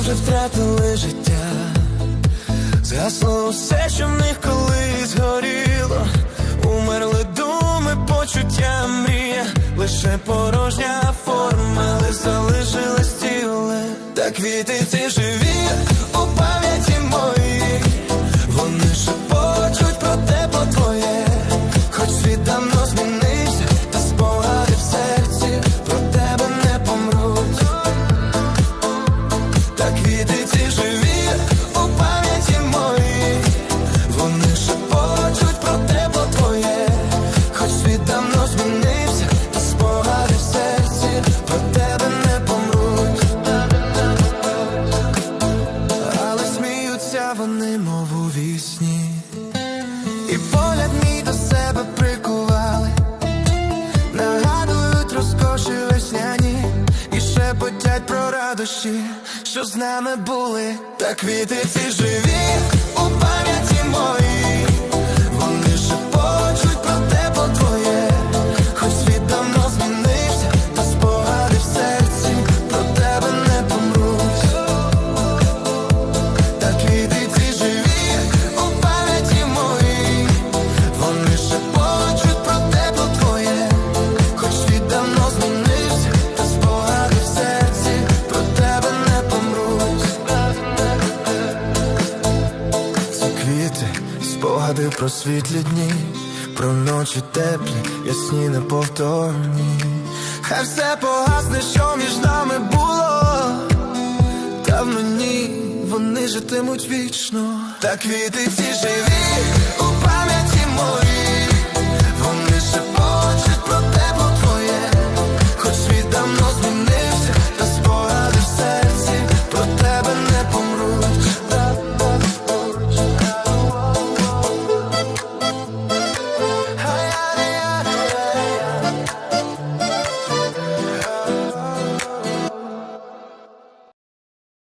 вже втратили життя, згасло все, що в них колись горіло, умерли думи, почуття, мрія, лише порожня форма, але залишилось тіле, та квіти ці живі вони, мов у вісні, і погляд мій до себе прикували, нагадують розкоші весняні, і шепотять про радощі, що з нами були, та квіти ці живі у пам'яті моїй, квіти, спогади про світлі дні, про ночі теплі, ясні неповторні. Хай все погасне, що між нами було. Та в мені вони житимуть вічно, та квіти ці живі у пам'яті